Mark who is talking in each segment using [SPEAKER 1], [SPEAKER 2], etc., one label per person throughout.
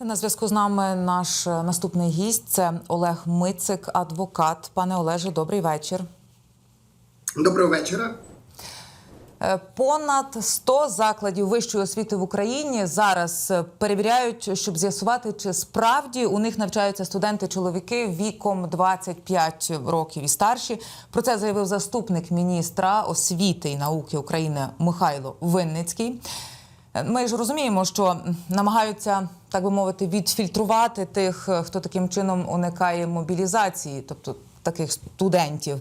[SPEAKER 1] На зв'язку з нами наш е, наступний гість це Олег Мицик, адвокат. Пане Олеже, добрий вечір.
[SPEAKER 2] Доброго вечора.
[SPEAKER 1] Е, Понад 100 закладів вищої освіти в Україні зараз е, перевіряють, щоб з'ясувати, чи справді у них навчаються студенти-чоловіки віком 25 років і старші. Про це заявив заступник міністра освіти і науки України Михайло Винницький. Е, Ми ж розуміємо, що намагаються, так би мовити, відфільтрувати тих, е, хто таким чином уникає мобілізації, тобто таких студентів.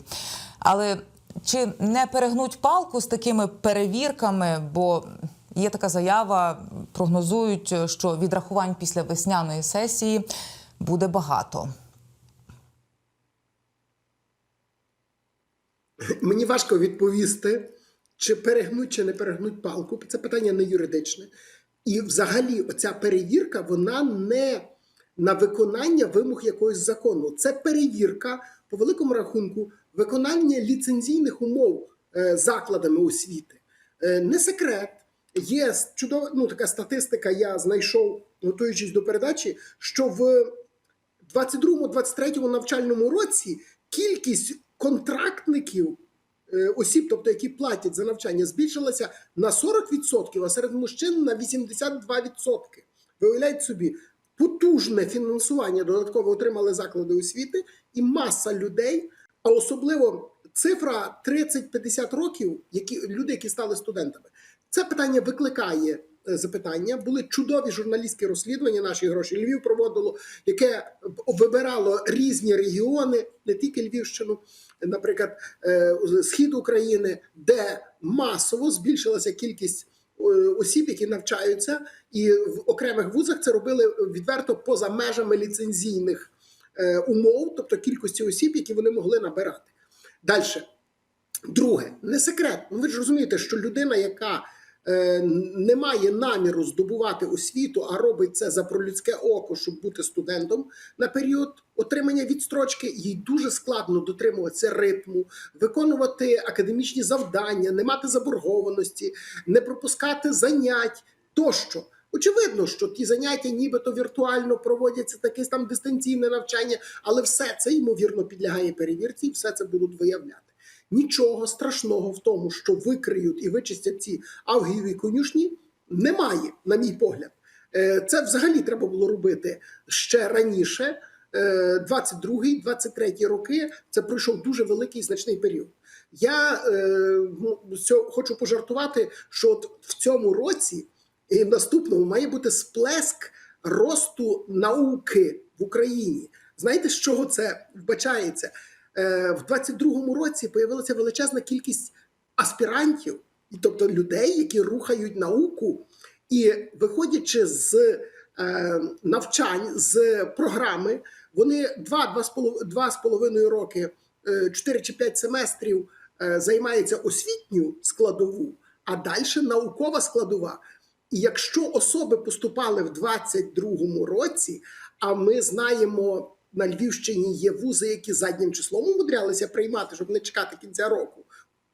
[SPEAKER 1] Але чи не перегнуть палку з такими перевірками? Бо є така заява, прогнозують, що відрахувань після весняної сесії буде багато.
[SPEAKER 2] Мені важко відповісти, чи перегнуть, чи не перегнуть палку. Це питання не юридичне. І взагалі, оця перевірка, вона не на виконання вимог якогось закону. Це перевірка, по великому рахунку, виконання ліцензійних умов е, закладами освіти. Е, не секрет. Є чудова ну, така статистика, я знайшов, готуючись до передачі, що в 22-23 навчальному році кількість контрактників осіб, тобто які платять за навчання, збільшилася на 40%, а серед мужчин на 82%. Ви уявляєте собі, потужне фінансування додатково отримали заклади освіти і маса людей, а особливо цифра 30-50 років, які люди, які стали студентами. Це питання викликає е, запитання. Були чудові журналістські розслідування. Наші гроші Львів проводило, яке вибирало різні регіони, не тільки Львівщину, наприклад, е, схід України, де масово збільшилася кількість е, осіб, які навчаються, і в окремих вузах це робили відверто поза межами ліцензійних е, умов, тобто кількості осіб, які вони могли набирати. Далі. Друге, не секрет. Ну, ви ж розумієте, що людина, яка е, не має наміру здобувати освіту, а робить це за пролюдське око, щоб бути студентом на період отримання відстрочки, їй дуже складно дотримуватися ритму, виконувати академічні завдання, не мати заборгованості, не пропускати занять тощо. Очевидно, що ті заняття нібито віртуально проводяться, таке там дистанційне навчання, але все це ймовірно підлягає перевірці, і все це будуть виявляти. Нічого страшного в тому, що викриють і вичистять ці авгієві конюшні, немає, на мій погляд. Е, Це взагалі треба було робити ще раніше. 22-23 роки це пройшов дуже великий значний період. Я е, ну, хочу пожартувати, що от в цьому році і в наступному має бути сплеск росту науки в Україні. Знаєте, з чого це вбачається? Е, В 22-му році появилася величезна кількість аспірантів, тобто людей, які рухають науку, і виходячи з е, навчань з програми, вони 2-2,5 роки, 4 чи 5 семестрів е, займаються освітню складову, а далі наукова складова. І якщо особи поступали в 22-му році, а ми знаємо, на Львівщині є вузи, які заднім числом умудрялися приймати, щоб не чекати кінця року.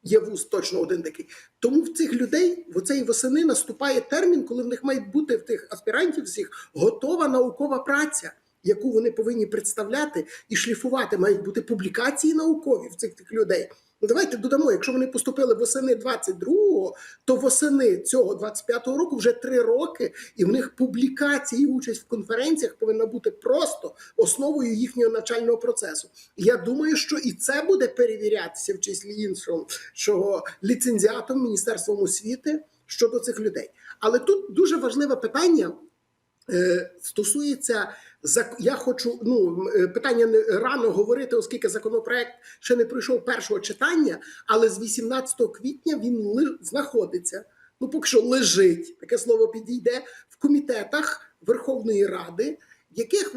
[SPEAKER 2] Є вуз точно один такий. Тому в цих людей в оцей восени наступає термін, коли в них має бути в тих аспірантів всіх готова наукова праця, яку вони повинні представляти і шліфувати. Мають бути публікації наукові в цих тих людей. Ну давайте додамо, якщо вони поступили восени 22-го, то восени цього 25-го року вже три роки, і в них публікації, участь в конференціях повинна бути просто основою їхнього навчального процесу. Я думаю, що і це буде перевірятися в числі іншого, що ліцензіатом Міністерством освіти щодо цих людей. Але тут дуже важливе питання. е, Стосується я хочу ну е, питання не рано говорити, оскільки законопроект ще не пройшов першого читання, але з 18 квітня він ли, знаходиться. Ну, поки що лежить, таке слово підійде в комітетах Верховної Ради, в яких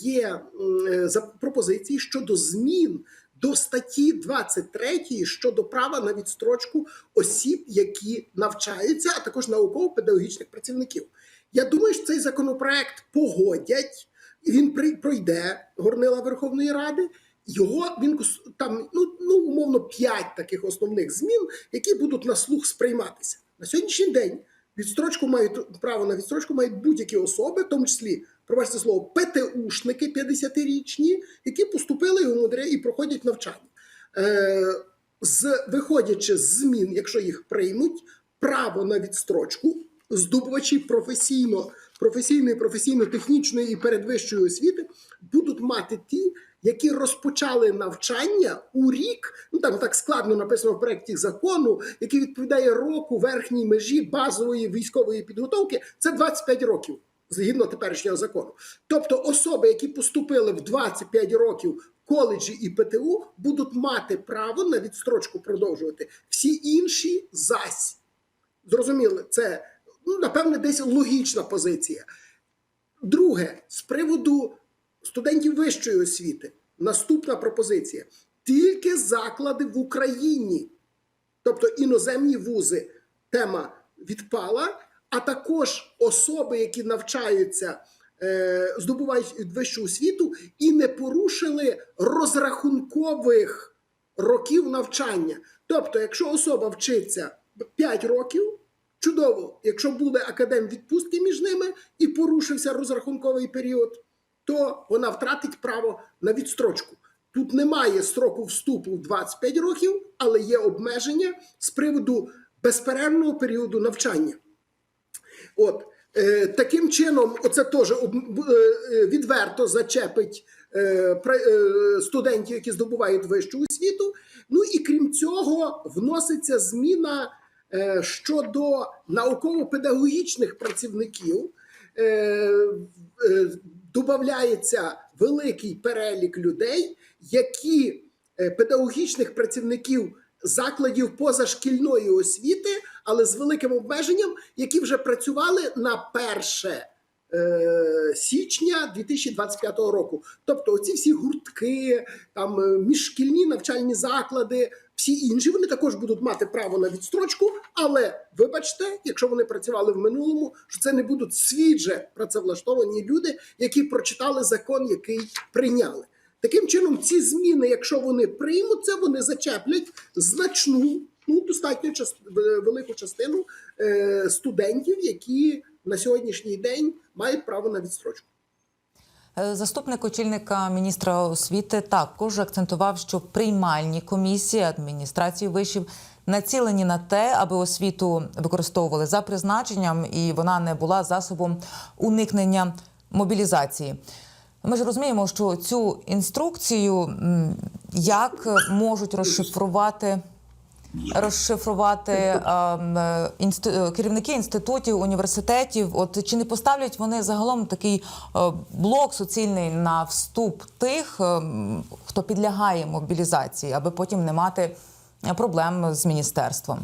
[SPEAKER 2] є е, пропозиції щодо змін до статті 23 щодо права на відстрочку осіб, які навчаються, а також науково-педагогічних працівників. Я думаю, що цей законопроект погодять, і він пройде горнила Верховної Ради. Його він там ну, ну умовно п'ять таких основних змін, які будуть на слух сприйматися на сьогоднішній день. Відстрочку мають право на відстрочку мають будь-які особи, в тому числі пробачте слово, ПТУшники 50-річні, які поступили і умудря і проходять навчання. Е, з, виходячи з змін, якщо їх приймуть, право на відстрочку, здобувачі професійно, професійної, професійно-технічної і передвищої освіти будуть мати ті, які розпочали навчання у рік, ну там так складно написано в проєкті закону, який відповідає року верхній межі базової військової підготовки, це 25 років. Згідно теперішнього закону, тобто особи, які поступили в 25 років коледжі і ПТУ, будуть мати право на відстрочку продовжувати. Всі інші зась. Зрозуміли, це ну, напевне десь логічна позиція. Друге, з приводу студентів вищої освіти, наступна пропозиція: тільки заклади в Україні, тобто іноземні вузи, тема відпала, а також особи, які навчаються, е, здобувають вищу освіту і не порушили розрахункових років навчання. Тобто, якщо особа вчиться 5 років, чудово, якщо буде академ відпустки між ними і порушився розрахунковий період, то вона втратить право на відстрочку. Тут немає строку вступу в 25 років, але є обмеження з приводу безперервного періоду навчання. От е, таким чином, оце теж е, е, відверто зачепить е, е, студентів, які здобувають вищу освіту. Ну і крім цього, вноситься зміна щодо науково-педагогічних працівників. Е, е, додається великий перелік людей, які е, педагогічних працівників закладів позашкільної освіти, але з великим обмеженням, які вже працювали на 1 е, січня 2025 року. Тобто, оці всі гуртки, там е, міжшкільні навчальні заклади, всі інші вони також будуть мати право на відстрочку. Але вибачте, якщо вони працювали в минулому, що це не будуть свіже працевлаштовані люди, які прочитали закон, який прийняли. Таким чином, ці зміни, якщо вони приймуться, вони зачеплять значну, ну достатньо част... велику частину е, студентів, які на сьогоднішній день мають право на відстрочку.
[SPEAKER 1] Е, Заступник очільника міністра освіти також акцентував, що приймальні комісії адміністрації вишів націлені на те, аби освіту використовували за призначенням, і вона не була засобом уникнення мобілізації. Ми ж розуміємо, що цю інструкцію як можуть розшифрувати розшифрувати е, е, е, керівники інститутів, університетів. От чи не поставлять вони загалом такий е, блок суцільний на вступ тих, е, хто підлягає мобілізації, аби потім не мати проблем з міністерством?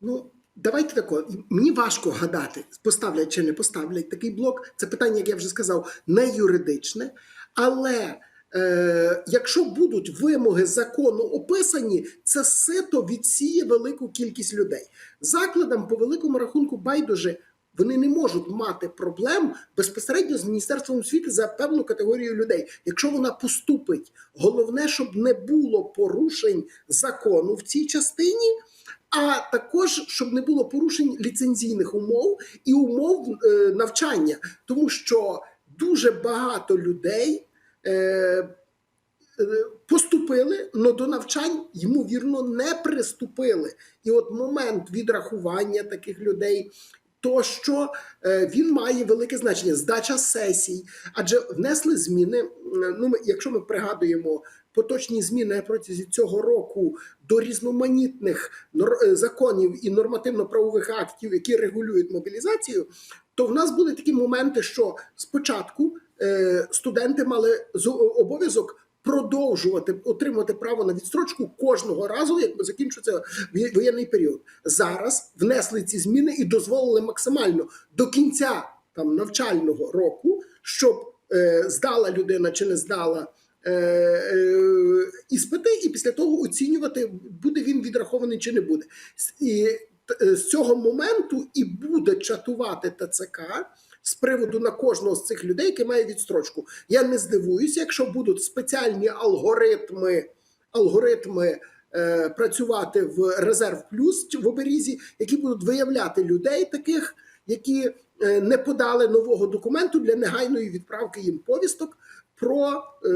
[SPEAKER 2] Ну, давайте тако. Мені важко гадати, поставлять чи не поставлять такий блок. Це питання, як я вже сказав, не юридичне. Але е, якщо будуть вимоги закону описані, це сито відсіє велику кількість людей. Закладам по великому рахунку байдуже. Вони не можуть мати проблем безпосередньо з міністерством освіти за певну категорію людей. Якщо вона поступить, головне, щоб не було порушень закону в цій частині, а також щоб не було порушень ліцензійних умов і умов е, навчання, тому що дуже багато людей. Е, Поступили, але до навчань ймовірно не приступили. І от момент відрахування таких людей, то що е, він має велике значення. Здача сесій, адже внесли зміни. Ну, якщо ми пригадуємо поточні зміни протягом цього року до різноманітних е, законів і нормативно-правових актів, які регулюють мобілізацію, то в нас були такі моменти, що спочатку студенти мали з- обов'язок продовжувати отримувати право на відстрочку кожного разу, як закінчується воєнний період. Зараз внесли ці зміни і дозволили максимально до кінця там навчального року, щоб е, здала людина чи не здала. е, е, Іспити, і після того оцінювати, буде він відрахований чи не буде. І е, з цього моменту і буде чатувати ТЦК з приводу на кожного з цих людей, який має відстрочку. Я не здивуюся, якщо будуть спеціальні алгоритми, алгоритми е, працювати в резерв плюс в оберізі, які будуть виявляти людей таких, які е, не подали нового документу для негайної відправки їм повісток про е,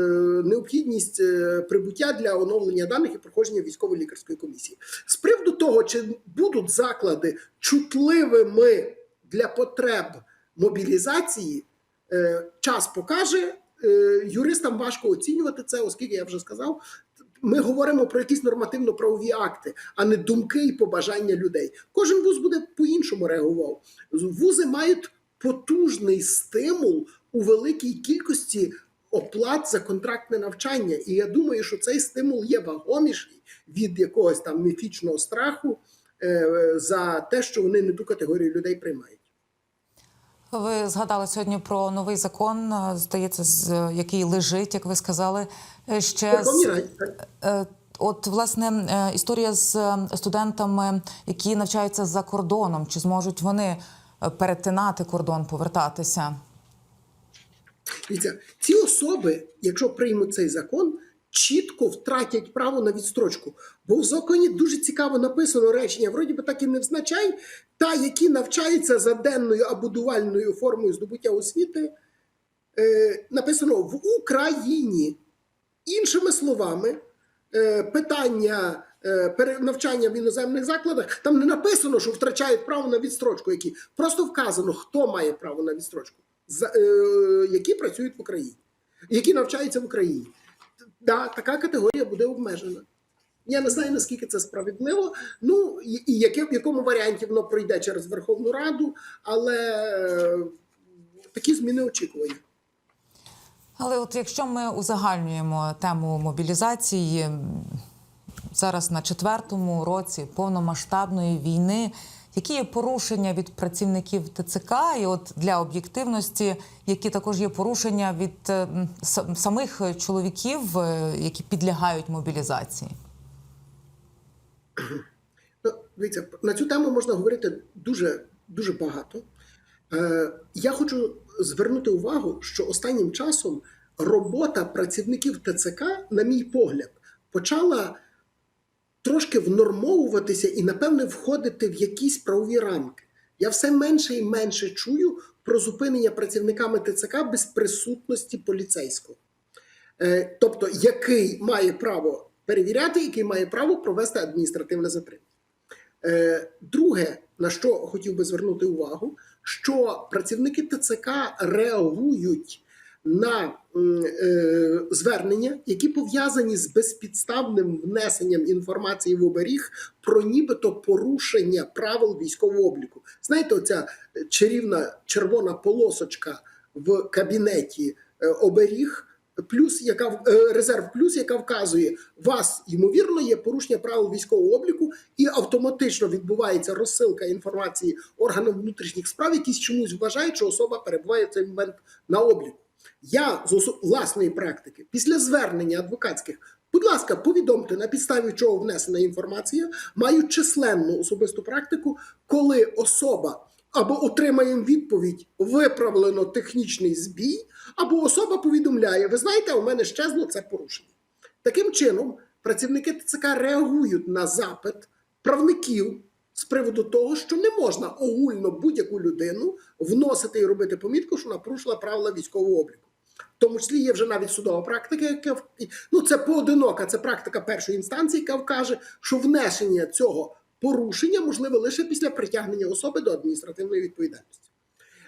[SPEAKER 2] необхідність е, прибуття для оновлення даних і проходження військово-лікарської комісії. З приводу того, чи будуть заклади чутливими для потреб мобілізації, е, час покаже. Е, юристам важко оцінювати це, оскільки я вже сказав. Ми говоримо про якісь нормативно-правові акти, а не думки і побажання людей. Кожен вуз буде по-іншому реагував. Вузи мають потужний стимул у великій кількості оплат за контрактне навчання. І я думаю, що цей стимул є вагоміший від якогось там міфічного страху е, за те, що вони не ту категорію людей приймають.
[SPEAKER 1] Ви згадали сьогодні про новий закон, е, здається, з який лежить, як ви сказали. е, Ще з. Е, От власне історія з студентами, які навчаються за кордоном, чи зможуть вони перетинати кордон, повертатися?
[SPEAKER 2] Ці особи, якщо приймуть цей закон, чітко втратять право на відстрочку. Бо в законі дуже цікаво написано речення, вроді би так і не взначай, та, які навчаються за денною або дувальною формою здобуття освіти, е, написано в Україні. Іншими словами, е, питання е, навчання в іноземних закладах там не написано, що втрачають право на відстрочку, які просто вказано, хто має право на відстрочку, за, е, які працюють в Україні, які навчаються в Україні. Да, така категорія буде обмежена. Я не знаю, наскільки це справедливо. Ну і, яке, в якому варіанті воно пройде через Верховну Раду, але е, такі зміни очікування.
[SPEAKER 1] Але от якщо ми узагальнюємо тему мобілізації зараз на четвертому році повномасштабної війни, які є порушення від працівників ТЦК, і от для об'єктивності, які також є порушення від е, самих чоловіків, е, які підлягають мобілізації?
[SPEAKER 2] Ну, дивіться, на цю тему можна говорити дуже, дуже багато. Е, я хочу звернути увагу, що останнім часом робота працівників ТЦК, на мій погляд, почала трошки внормовуватися і, напевне, входити в якісь правові рамки. Я все менше і менше чую про зупинення працівниками ТЦК без присутності поліцейського. Е, тобто, який має право перевіряти, який має право провести адміністративне затримання. Е, Друге, на що хотів би звернути увагу, що працівники ТЦК реагують на е, звернення, які пов'язані з безпідставним внесенням інформації в оберіг про нібито порушення правил військового обліку. Знаєте, оця чарівна червона полосочка в кабінеті е, оберіг. Плюс, яка е, резерв плюс, яка вказує, вас ймовірно є порушення правил військового обліку, і автоматично відбувається розсилка інформації органам внутрішніх справ, які чомусь вважають, що особа перебуває в цей момент на обліку. Я з власної практики, після звернення адвокатських, будь ласка, повідомте на підставі чого внесена інформація, маю численну особисту практику, коли особа або отримає відповідь виправлено технічний збій, або особа повідомляє: ви знаєте, у мене щезло це порушення. Таким чином, працівники ТЦК реагують на запит правників з приводу того, що не можна огульно будь-яку людину вносити і робити помітку, що вона порушила правила військового обліку. В тому числі є вже навіть судова практика, яка ну це поодинока, це практика першої інстанції, яка вкаже, що внесення цього порушення можливе лише після притягнення особи до адміністративної відповідальності.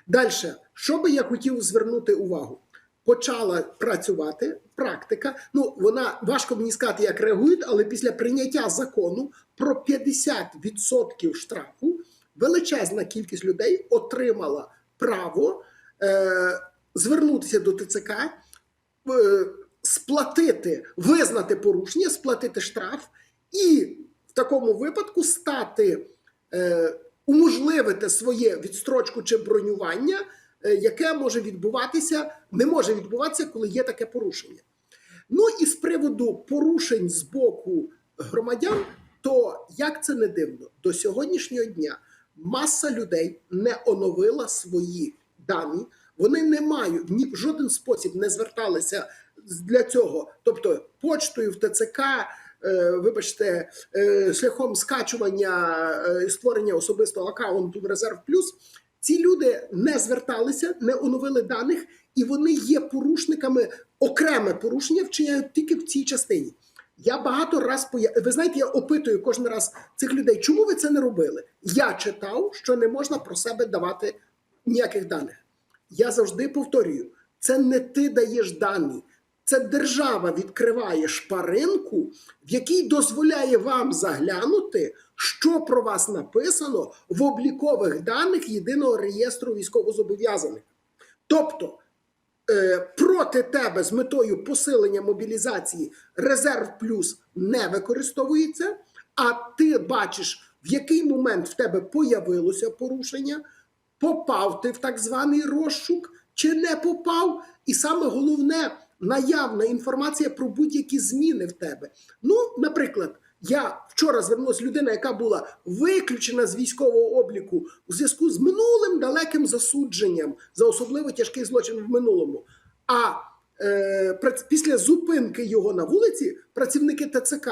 [SPEAKER 2] Далі, що би я хотів звернути увагу? Почала працювати практика. Ну вона важко мені сказати, як реагують, але після прийняття закону про 50% штрафу величезна кількість людей отримала право е, звернутися до ТЦК, е, сплатити, визнати порушення, сплатити штраф, і в такому випадку стати, е, уможливити своє відстрочку чи бронювання, яке може відбуватися, не може відбуватися, коли є таке порушення. Ну і з приводу порушень з боку громадян, то як це не дивно, до сьогоднішнього дня маса людей не оновила свої дані. Вони не мають ні в жоден спосіб не зверталися для цього, тобто почтою в ТЦК. е, Вибачте, е, шляхом скачування е, і створення особистого аккаунту в Резерв Плюс, Ці люди не зверталися, не оновили даних, і вони є порушниками. Окреме порушення вчиняють тільки в цій частині. Я багато раз поя... Ви знаєте, я опитую кожен раз цих людей, чому ви це не робили? Я читав, що не можна про себе давати ніяких даних. Я завжди повторюю: це не ти даєш дані, це держава відкриває шпаринку, в якій дозволяє вам заглянути, що про вас написано в облікових даних єдиного реєстру військовозобов'язаних. Тобто е, проти тебе з метою посилення мобілізації резерв плюс не використовується, а ти бачиш, в який момент в тебе появилося порушення, попав ти в так званий розшук чи не попав, і саме головне наявна інформація про будь-які зміни в тебе. Ну, наприклад. Я вчора звернулася людина, яка була виключена з військового обліку у зв'язку з минулим далеким засудженням за особливо тяжкий злочин в минулому. А е, після зупинки його на вулиці працівники ТЦК,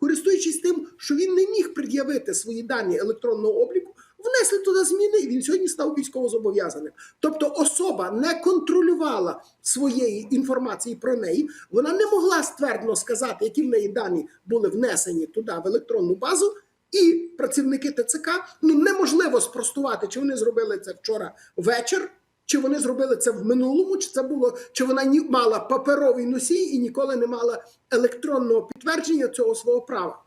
[SPEAKER 2] користуючись тим, що він не міг пред'явити свої дані електронного обліку, внесли туди зміни, і він сьогодні став військовозобов'язаним. Тобто особа не контролювала своєї інформації про неї, вона не могла ствердно сказати, які в неї дані були внесені туди в електронну базу. І працівники ТЦК ну неможливо спростувати, чи вони зробили це вчора вечір, чи вони зробили це в минулому, чи це було, чи вона ні мала паперовий носій і ніколи не мала електронного підтвердження цього свого права.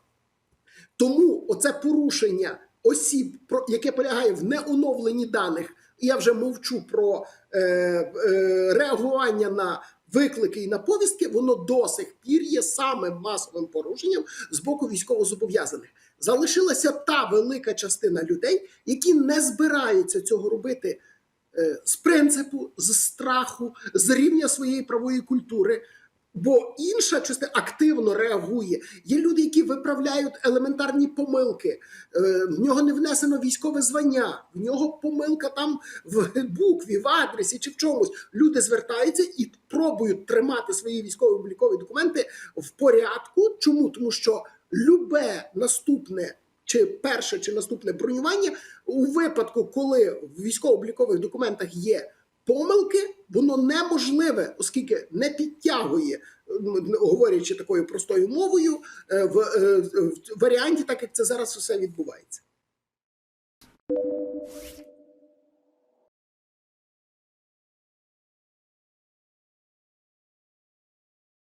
[SPEAKER 2] Тому оце порушення осіб, яке полягає в неоновленні даних, я вже мовчу про е, е, реагування на виклики і на повістки, воно до сих пір є самим масовим порушенням з боку військовозобов'язаних. Залишилася та велика частина людей, які не збираються цього робити е, з принципу, з страху, з рівня своєї правої культури. Бо інша частина активно реагує. Є люди, які виправляють елементарні помилки. Е, В нього не внесено військове звання, в нього помилка там в букві, в адресі чи в чомусь. Люди звертаються і пробують тримати свої військово-облікові документи в порядку. Чому? Тому що любе наступне. Чи перше, чи наступне бронювання у випадку, коли в військово-облікових документах є помилки, воно неможливе, оскільки не підтягує, говорячи такою простою мовою, е, в, е, в варіанті, так як це зараз все відбувається.